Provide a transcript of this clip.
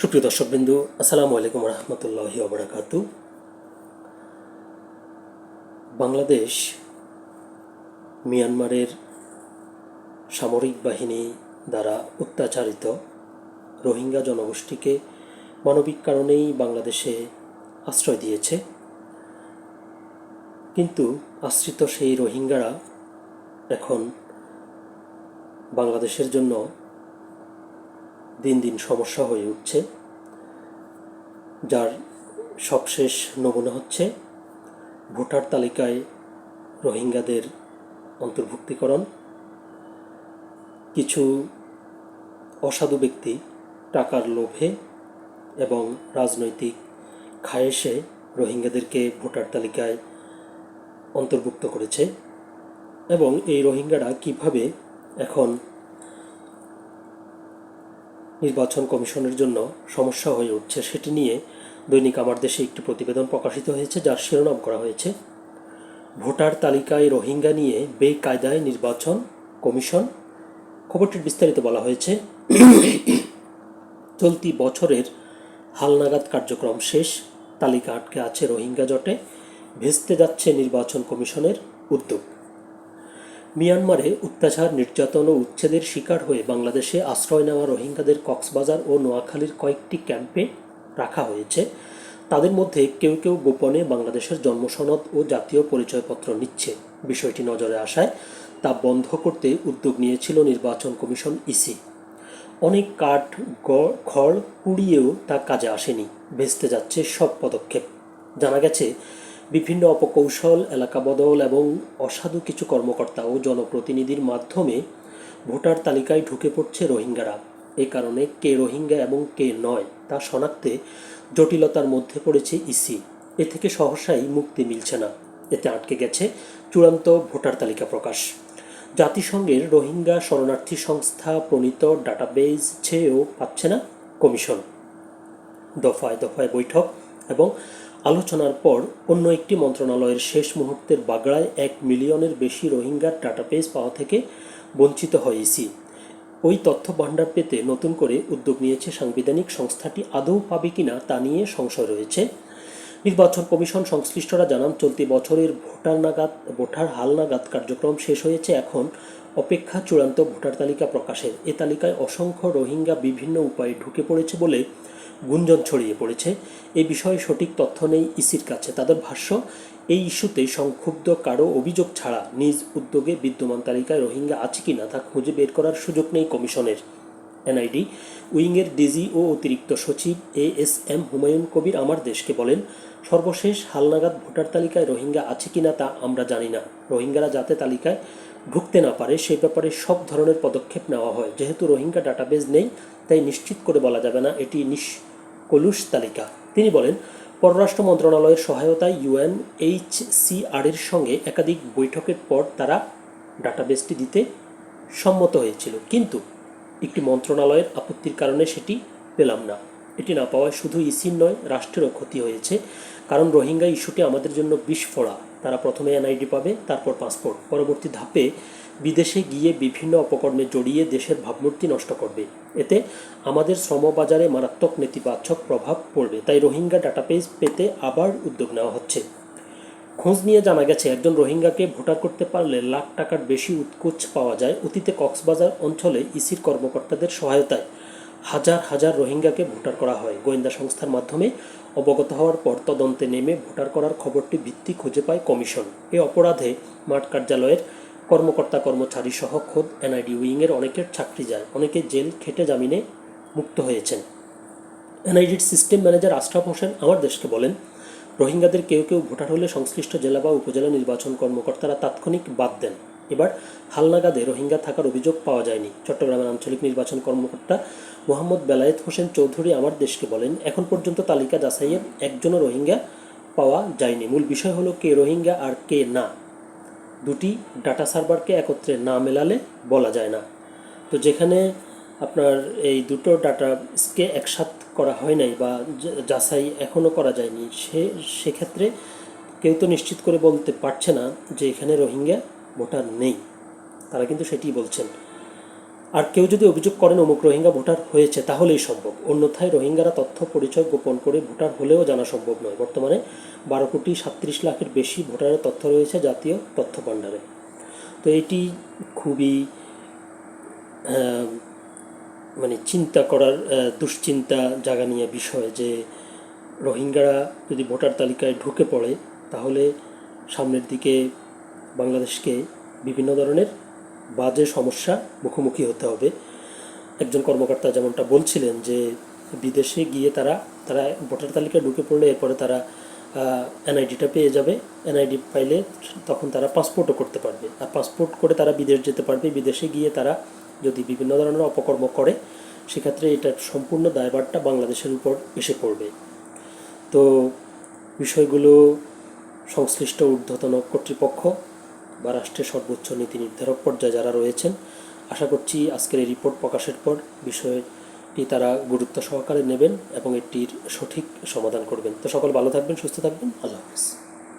সুপ্রিয় দর্শকবৃন্দু, আসসালামু আলাইকুম রহমতুল্লাহ ওবরাকাত বাংলাদেশ মিয়ানমারের সামরিক বাহিনী দ্বারা অত্যাচারিত রোহিঙ্গা জনগোষ্ঠীকে মানবিক কারণেই বাংলাদেশে আশ্রয় দিয়েছে। কিন্তু আশ্রিত সেই রোহিঙ্গারা এখন বাংলাদেশের জন্য দিন দিন সমস্যা হয়ে উঠছে, যার সবশেষ নমুনা হচ্ছে ভোটার তালিকায় রোহিঙ্গাদের অন্তর্ভুক্তিকরণ। কিছু অসাধু ব্যক্তি টাকার লোভে এবং রাজনৈতিক খায়েশে রোহিঙ্গাদেরকে ভোটার তালিকায় অন্তর্ভুক্ত করেছে এবং এই রোহিঙ্গারা কীভাবে এখন নির্বাচন কমিশনের জন্য সমস্যা হয়ে উঠছে সেটি নিয়ে দৈনিক আমার দেশে একটি প্রতিবেদন প্রকাশিত হয়েছে, যার শিরোনাম করা হয়েছে, ভোটার তালিকায় রোহিঙ্গা নিয়ে বেকায়দায় নির্বাচন কমিশন? খবরটির বিস্তারিত বলা হয়েছে, চলতি বছরের হালনাগাদ কার্যক্রম শেষ, তালিকা আটকে আছে রোহিঙ্গা জটে, ভেস্তে যাচ্ছে নির্বাচন কমিশনের উদ্যোগ। মিয়ানমারে অত্যাচার, নির্যাতন ও উচ্ছেদের শিকার হয়ে বাংলাদেশে আশ্রয় নেওয়া রোহিঙ্গাদের কক্সবাজার ও নোয়াখালীর কয়েকটি ক্যাম্পে রাখা হয়েছে। তাদের মধ্যে কেউ কেউ গোপনে বাংলাদেশের জন্মসনদ ও জাতীয় পরিচয়পত্র নিচ্ছে। বিষয়টি নজরে আসায় তা বন্ধ করতে উদ্যোগ নিয়েছিল নির্বাচন কমিশন ইসি। অনেক কাঠ খড় পুড়িয়েও তা কাজে আসেনি। ভেস্তে যাচ্ছে সব পদক্ষেপ। জানা গেছে বিভিন্ন অপকৌশল, এলাকা বদল এবং অসাধু কিছু কর্মকর্তা ও জনপ্রতিনিধির মাধ্যমে ভোটার তালিকায় ঢুকে পড়ছে রোহিঙ্গারা। এ কারণে কে রোহিঙ্গা এবং কে নয় তা শনাক্তে জটিলতার মধ্যে পড়েছে ইসি। এ থেকে সহসাই মুক্তি মিলছে না। এতে আটকে গেছে চূড়ান্ত ভোটার তালিকা প্রকাশ। জাতিসংঘের রোহিঙ্গা শরণার্থী সংস্থা প্রণীত ডাটাবেজ চেয়েও পাচ্ছে না কমিশন। দফায় দফায় বৈঠক এবং আলোচনার পর অন্য একটি মন্ত্রণালয়ের শেষ মুহূর্তের বাগড়ায় এক মিলিয়নের বেশি রোহিঙ্গার ডাটাবেজ পাওয়া থেকে বঞ্চিত হয় ইসি। ওই তথ্য ভাণ্ডার পেতে নতুন করে উদ্যোগ নিয়েছে সাংবিধানিক সংস্থাটি। আদৌ পাবে কিনা তা নিয়ে সংশয় রয়েছে। নির্বাচন কমিশন সংশ্লিষ্টরা জানান, চলতি বছরের ভোটার নাগাদ, ভোটার হাল নাগাদ কার্যক্রম শেষ হয়েছে এখন। অপেক্ষা চূড়ান্ত ভোটার তালিকা প্রকাশের। এ তালিকায় অসংখ্য রোহিঙ্গা বিভিন্ন উপায়ে ঢুকে পড়েছে বলে গুঞ্জন ছড়িয়ে পড়েছে। এ বিষয়ে সঠিক তথ্য নেই ইসির কাছে। তাদের ভাষ্য, এই ইস্যুতে সংক্ষুব্ধ কারও অভিযোগ ছাড়া নিজ উদ্যোগে বিদ্যমান তালিকায় রোহিঙ্গা আছে কিনা তা খুঁজে বের করার সুযোগ নেই কমিশনের। এনআইডি। উইংয়ের ডিজি ও অতিরিক্ত সচিব A S M Humayun Kabir আমার দেশকে বলেন, সর্বশেষ হালনাগাদ ভোটার তালিকায় রোহিঙ্গা আছে কিনা তা আমরা জানি না। রোহিঙ্গারা যাতে তালিকায় ঢুকতে না পারে, সে ব্যাপারে সব ধরনের পদক্ষেপ নেওয়া হয়। যেহেতু রোহিঙ্গা ডাটাবেজ নেই, তাই নিশ্চিত করে বলা যাবে না এটি নিষ্কলুষ তালিকা। তিনি বলেন, পররাষ্ট্র মন্ত্রণালয়ের সহায়তায় ইউএন এইচসিআর এর সঙ্গে একাধিক বৈঠকের পর তারা ডাটাবেসটি দিতে সম্মত হয়েছিল। কিন্তু একটি মন্ত্রণালয়ের আপত্তির কারণে সেটি পেলাম না। এটি না পাওয়ায় শুধু ইসির নয়, রাষ্ট্রেরও ক্ষতি হয়েছে। কারণ রোহিঙ্গা ইস্যুটি আমাদের জন্য বিস্ফোরা তারা প্রথমে এনআইডি পাবে, তারপর পাসপোর্ট। পরবর্তী ধাপে বিদেশে গিয়ে বিভিন্ন অপকর্মে জড়িয়ে দেশের ভাবমূর্তি নষ্ট করবে। এতে আমাদের শ্রমবাজারে মারাত্মক নেতিবাচক প্রভাব পড়বে। তাই রোহিঙ্গা ডাটাবেজ পেতে আবার উদ্যোগ নেওয়া হচ্ছে। খোঁজ নিয়ে জানা গেছে, একজন রোহিঙ্গাকে ভোটার করতে পারলে লাখ টাকার বেশি উৎকোচ পাওয়া যায় অতীতে কক্সবাজার অঞ্চলে ইসির কর্মকর্তাদের সহায়তায়। হাজার হাজার রোহিঙ্গাকে ভোটার করা হয়। গোয়েন্দা সংস্থার মাধ্যমে অবগত হওয়ার পর তদন্তে নেমে ভোটার করার খবরটি ভিত্তি খুঁজে পায় কমিশন। এ অপরাধে মাঠ কার্যালয়ের কর্মকর্তা কর্মচারী সহ খোদ এনআইডি উইংয়ের অনেকের চাকরি যায়। অনেকে জেল, খেটে জামিনে মুক্ত হয়েছেন। এনআইডির সিস্টেম ম্যানেজার আশরাফ হোসেন আমার দেশকে বলেন রোহিঙ্গাদের কেউ কেউ ভোটার হলে সংশ্লিষ্ট জেলা বা উপজেলা নির্বাচন কর্মকর্তারা তাৎক্ষণিক বাদ দেন। এবার হালনাগাদে রোহিঙ্গা থাকার অভিযোগ পাওয়া যায়নি। চট্টগ্রামের আঞ্চলিক নির্বাচন কর্মকর্তা মোহাম্মদ বেলায়েত হোসেন চৌধুরী আমার দেশকে বলেন, এখন পর্যন্ত তালিকা যাচাইয়ের একজনও রোহিঙ্গা পাওয়া যায়নি। মূল বিষয় হলো কে রোহিঙ্গা আর কে না। দুটি ডাটা সার্ভারকে একত্রে না মেলালে বলা যায় না। তো যেখানে আপনার এই দুটো ডাটাকে একসাথ করা হয় নাই বা যাচাই এখনও করা যায়নি সে সেক্ষেত্রে কেউ তো নিশ্চিত করে বলতে পারছে না যে এখানে রোহিঙ্গা ভোটার নেই। তারা কিন্তু সেটি বলছেন। আর কেউ যদি অভিযোগ করেন অমুক রোহিঙ্গা ভোটার হয়েছে তাহলেই সম্ভব। অন্যথায় রোহিঙ্গারা তথ্য পরিচয় গোপন করে ভোটার হলেও জানা সম্ভব নয়। বর্তমানে বারো কোটি সাতত্রিশ লাখের বেশি ভোটারের তথ্য রয়েছে জাতীয় তথ্য ভাণ্ডারে। তো এটি খুবই আহ, মানে চিন্তা করার দুশ্চিন্তা জাগা নিয়ে বিষয় যে রোহিঙ্গারা যদি ভোটার তালিকায় ঢুকে পড়ে, তাহলে সামনের দিকে বাংলাদেশকে বিভিন্ন ধরনের বাজে সমস্যা মুখোমুখি হতে হবে। একজন কর্মকর্তা যেমনটা বলছিলেন যে বিদেশে গিয়ে তারা তারা ভোটার তালিকায় ঢুকে পড়লে এরপরে তারা এনআইডিটা পেয়ে যাবে। এনআইডি পাইলে তখন তারা পাসপোর্টও করতে পারবে। আর পাসপোর্ট করে তারা বিদেশ যেতে পারবে। বিদেশে গিয়ে তারা যদি বিভিন্ন ধরনের অপকর্ম করে, সেক্ষেত্রে এটার সম্পূর্ণ দায়ভারটা বাংলাদেশের উপর এসে পড়বে। তো বিষয়গুলো সংশ্লিষ্ট ঊর্ধ্বতন কর্তৃপক্ষ বা রাষ্ট্রের সর্বোচ্চ নীতি নির্ধারক পর্যায়ে যারা রয়েছেন, আশা করছি আজকের এই রিপোর্ট প্রকাশের পর বিষয়টি তারা গুরুত্ব সহকারে নেবেন এবং এটির সঠিক সমাধান করবেন। তো সকল ভালো থাকবেন, সুস্থ থাকবেন, আল্লাহ হাফিজ।